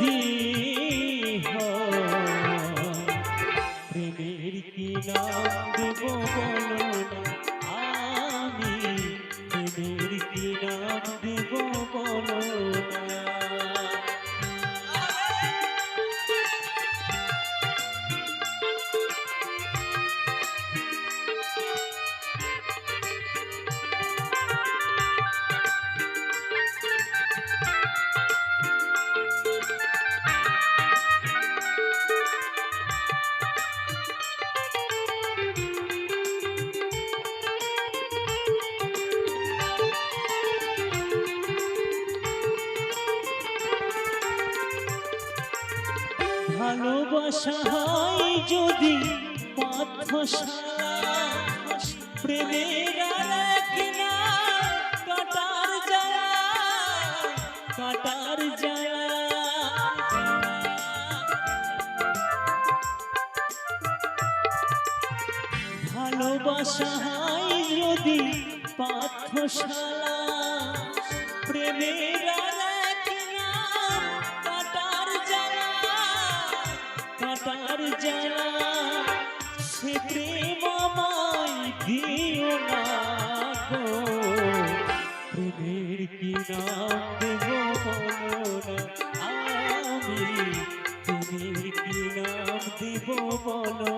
যদি প্রেমের কি নাম দেব বলো আমি ভালোবাসা হয় যদি প্রেমের কিনা কাটার জ্বালা কাটার জ্বালা ভালোবাসা হয় যদি পাঠশালা প্রেমের জ্বালা সে প্রেম আমায় দিও না গো, প্রেমের কি নাম দেব না আমি প্রেমের কি নাম দেব বলো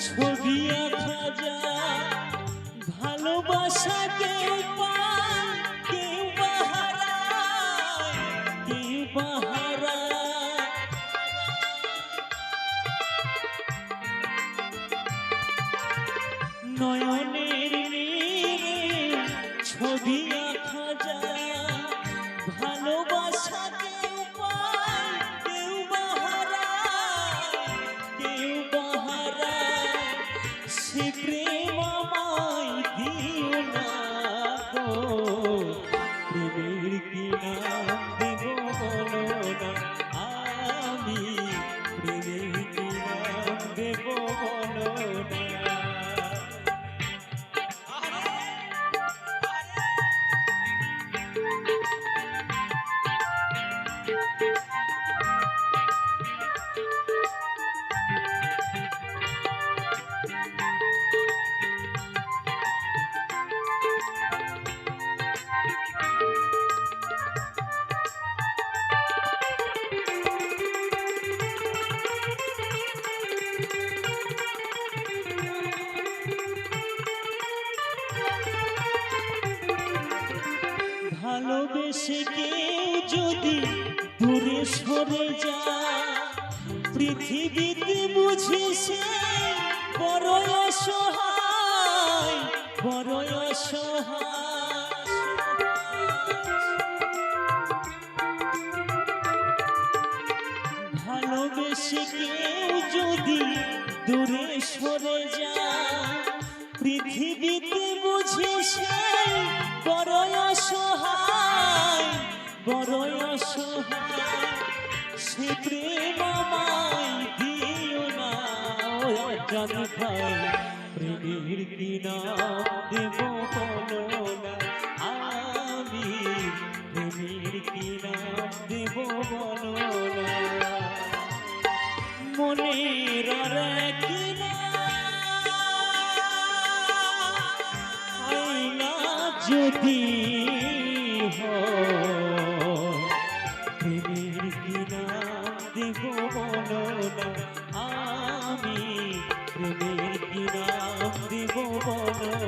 ছবি আঁকা যায় ভালোবাসা কেউ পায় কেউ বাহারায় কেউ বাহারায় নয়নের ভালোবেসে কেউ যদি দূরে সরে যায়, পৃথিবীতে বুঝি সে বড় অসহায় বড় অসহায়। ভালোবেসে কেউ যদি দূরে সরে যায়, পৃথিবীতে বুঝি সে বড় অসহায়, সে প্রেম না। জান ভাই, প্রেমের কি দেব বলো না আমি প্রেমের কি নাম দেব বলো না। যদি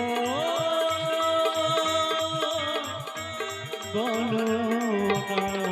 Oh, oh, oh,